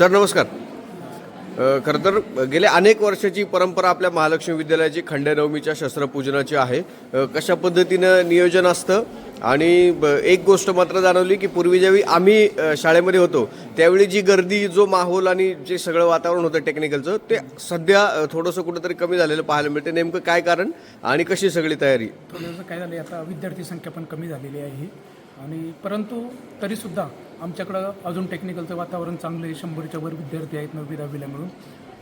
Sir नमस्कार. खरं तर गेल्या अनेक वर्षाची परंपरा आपल्या महालक्ष्मी विद्यालयाची खंडेनवमीच्या शस्त्रपूजनाची आहे. कशा पद्धतीनं नियोजन असतं? आणि ब- एक गोष्ट मात्र जाणवली की पूर्वी ज्यावेळी आम्ही शाळेमध्ये होतो त्यावेळी जी गर्दी जो माहोल आणि जे सगळं वातावरण होतं टेक्निकलचं ते सध्या थोडंसं कुठंतरी कमी झालेलं पाहायला मिळते. नेमकं काय कारण आणि कशी सगळी तयारी? थोडंसं काय झालं आता विद्यार्थी संख्या पण कमी झालेली आहे. आणि परंतु तरीसुद्धा आमच्याकडं अजून टेक्निकलचं वातावरण चांगलं आहे. शंभरच्या वर विद्यार्थी आहेत नववी दहावीला मिळून.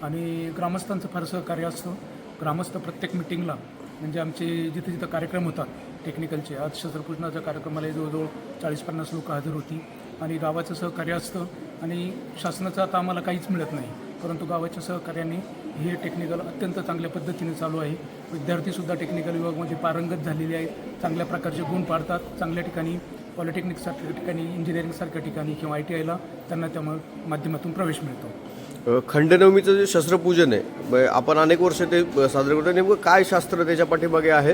आणि ग्रामस्थांचं फार सहकार्य असतं. ग्रामस्थ प्रत्येक मिटिंगला म्हणजे आमचे जिथे जिथं कार्यक्रम होतात टेक्निकलचे आज शस्त्रपूजनाच्या कार्यक्रमाला जवळजवळ चाळीस पन्नास लोक हजर होती. आणि गावाचं सहकार्य असतं. आणि शासनाचं आता आम्हाला काहीच मिळत नाही. परंतु गावाच्या सहकार्याने हे टेक्निकल अत्यंत चांगल्या पद्धतीने चालू आहे. विद्यार्थीसुद्धा टेक्निकल विभागमध्ये पारंगत झालेले आहेत. चांगल्या प्रकारचे गुण पाडतात. चांगल्या ठिकाणी पॉलिटेक्निकसारख्या ठिकाणी इंजिनिअरिंगसारख्या ठिकाणी किंवा आय टी आयला त्यांना त्या माध्यमातून प्रवेश मिळतो. खंडनवमीचं जे शस्त्रपूजन आहे ब- आपण अनेक वर्ष ते साजरं करतो. नेमकं काय शास्त्र त्याच्या पाठीमागे आहे?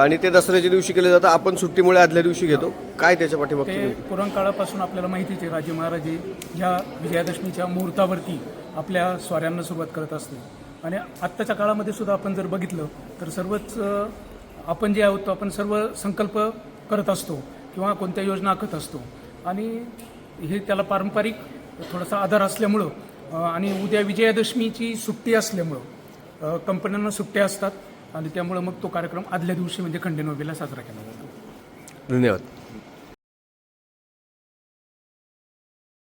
आणि ते दसऱ्याच्या दिवशी केलं जातं. आपण सुट्टीमुळे आदल्या दिवशी घेतो. काय त्याच्या पाठीमागे पुराण काळापासून आपल्याला माहितीच आहे राजे महाराजे ह्या विजयादशमीच्या मुहूर्तावरती आपल्या स्वाऱ्यांना सुरुवात करत असते. आणि आत्ताच्या काळामध्ये सुद्धा आपण जर बघितलं तर सर्वच आपण जे आहोत तो आपण सर्व संकल्प करत असतो. किंवा कोणत्या योजना आखत असतो. आणि हे त्याला पारंपरिक थोडासा आधार असल्यामुळं आणि उद्या विजयादशमीची सुट्टी असल्यामुळं कंपन्यांना सुट्ट्या असतात. आणि त्यामुळं मग तो कार्यक्रम आदल्या दिवशी म्हणजे खंडेनोबीला साजरा केला जातो. धन्यवाद.